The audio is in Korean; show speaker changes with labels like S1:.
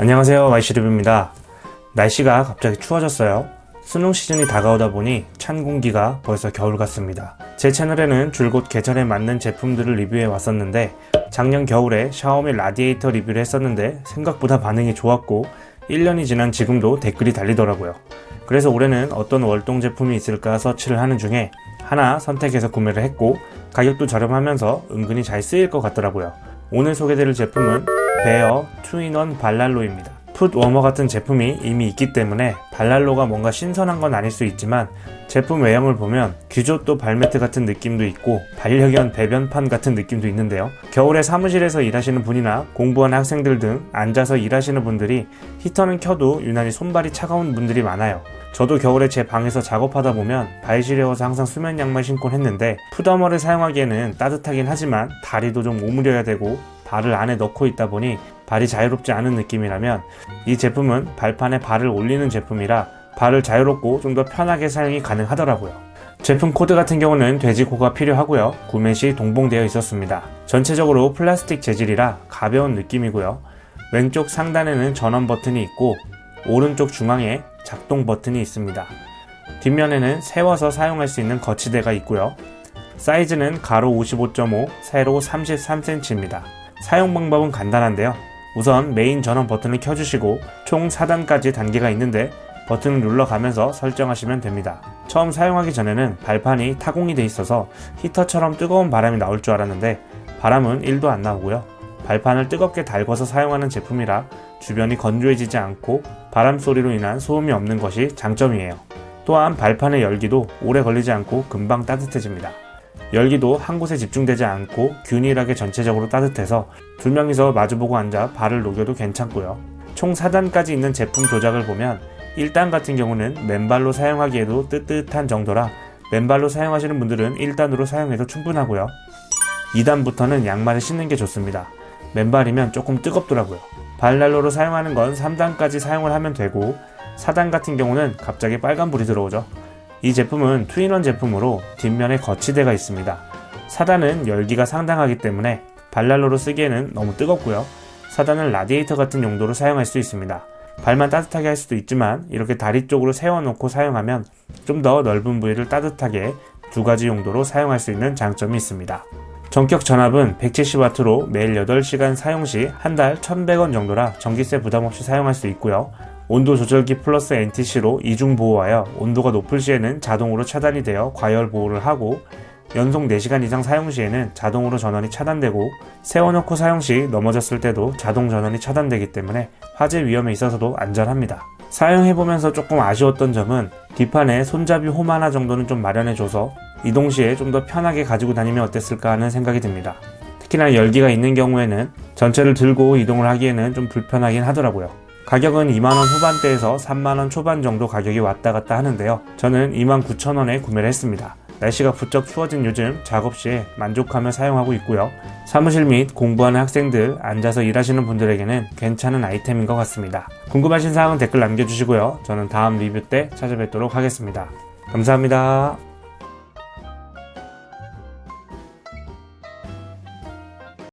S1: 안녕하세요 마이시르입니다. 날씨가 갑자기 추워졌어요. 수능 시즌이 다가오다 보니 찬 공기가 벌써 겨울 같습니다. 제 채널에는 줄곧 계절에 맞는 제품들을 리뷰해 왔었는데 작년 겨울에 샤오미 라디에이터 리뷰를 했었는데 생각보다 반응이 좋았고 1년이 지난 지금도 댓글이 달리더라고요. 그래서 올해는 어떤 월동 제품이 있을까 서치를 하는 중에 하나 선택해서 구매를 했고 가격도 저렴하면서 은근히 잘 쓰일 것 같더라고요. 오늘 소개드릴 제품은 베어 투인원 발랄로입니다. 풋 워머 같은 제품이 이미 있기 때문에 발랄로가 뭔가 신선한 건 아닐 수 있지만 제품 외형을 보면 귀조또 발매트 같은 느낌도 있고 반려견 배변판 같은 느낌도 있는데요. 겨울에 사무실에서 일하시는 분이나 공부하는 학생들 등 앉아서 일하시는 분들이 히터는 켜도 유난히 손발이 차가운 분들이 많아요. 저도 겨울에 제 방에서 작업하다 보면 발 시려워서 항상 수면 양말 신곤 했는데 푸더머를 사용하기에는 따뜻하긴 하지만 다리도 좀 오므려야 되고 발을 안에 넣고 있다 보니 발이 자유롭지 않은 느낌이라면 이 제품은 발판에 발을 올리는 제품이라 발을 자유롭고 좀 더 편하게 사용이 가능하더라고요. 제품 코드 같은 경우는 돼지코가 필요하고요. 구매 시 동봉되어 있었습니다. 전체적으로 플라스틱 재질이라 가벼운 느낌이고요. 왼쪽 상단에는 전원 버튼이 있고 오른쪽 중앙에 작동 버튼이 있습니다. 뒷면에는 세워서 사용할 수 있는 거치대가 있고요. 사이즈는 가로 55.5, 세로 33cm입니다. 사용 방법은 간단한데요. 우선 메인 전원 버튼을 켜주시고 총 4단까지 단계가 있는데 버튼을 눌러가면서 설정하시면 됩니다. 처음 사용하기 전에는 발판이 타공이 돼 있어서 히터처럼 뜨거운 바람이 나올 줄 알았는데 바람은 1도 안 나오고요. 발판을 뜨겁게 달궈서 사용하는 제품이라 주변이 건조해지지 않고 바람 소리로 인한 소음이 없는 것이 장점이에요. 또한 발판의 열기도 오래 걸리지 않고 금방 따뜻해집니다. 열기도 한 곳에 집중되지 않고 균일하게 전체적으로 따뜻해서 두 명이서 마주보고 앉아 발을 녹여도 괜찮고요. 총 4단까지 있는 제품 조작을 보면 1단 같은 경우는 맨발로 사용하기에도 뜨뜻한 정도라 맨발로 사용하시는 분들은 1단으로 사용해도 충분하고요. 2단부터는 양말을 신는 게 좋습니다. 맨발이면 조금 뜨겁더라고요. 발난로로 사용하는 건 3단까지 사용을 하면 되고 4단 같은 경우는 갑자기 빨간불이 들어오죠. 이 제품은 투인원 제품으로 뒷면에 거치대가 있습니다. 4단은 열기가 상당하기 때문에 발난로로 쓰기에는 너무 뜨겁고요. 4단은 라디에이터 같은 용도로 사용할 수 있습니다. 발만 따뜻하게 할 수도 있지만 이렇게 다리 쪽으로 세워놓고 사용하면 좀 더 넓은 부위를 따뜻하게 두 가지 용도로 사용할 수 있는 장점이 있습니다. 전격 전압은 170W로 매일 8시간 사용 시 한 달 1,100원 정도라 전기세 부담 없이 사용할 수 있고요. 온도 조절기 플러스 NTC로 이중 보호하여 온도가 높을 시에는 자동으로 차단이 되어 과열 보호를 하고 연속 4시간 이상 사용 시에는 자동으로 전원이 차단되고 세워놓고 사용 시 넘어졌을 때도 자동 전원이 차단되기 때문에 화재 위험에 있어서도 안전합니다. 사용해보면서 조금 아쉬웠던 점은 뒷판에 손잡이 홈 하나 정도는 좀 마련해줘서 이동 시에 좀 더 편하게 가지고 다니면 어땠을까 하는 생각이 듭니다. 특히나 열기가 있는 경우에는 전체를 들고 이동을 하기에는 좀 불편하긴 하더라고요. 가격은 2만원 후반대에서 3만원 초반 정도 가격이 왔다 갔다 하는데요. 저는 2만 9천원에 구매를 했습니다. 날씨가 부쩍 추워진 요즘 작업 시에 만족하며 사용하고 있고요. 사무실 및 공부하는 학생들, 앉아서 일하시는 분들에게는 괜찮은 아이템인 것 같습니다. 궁금하신 사항은 댓글 남겨주시고요. 저는 다음 리뷰 때 찾아뵙도록 하겠습니다. 감사합니다.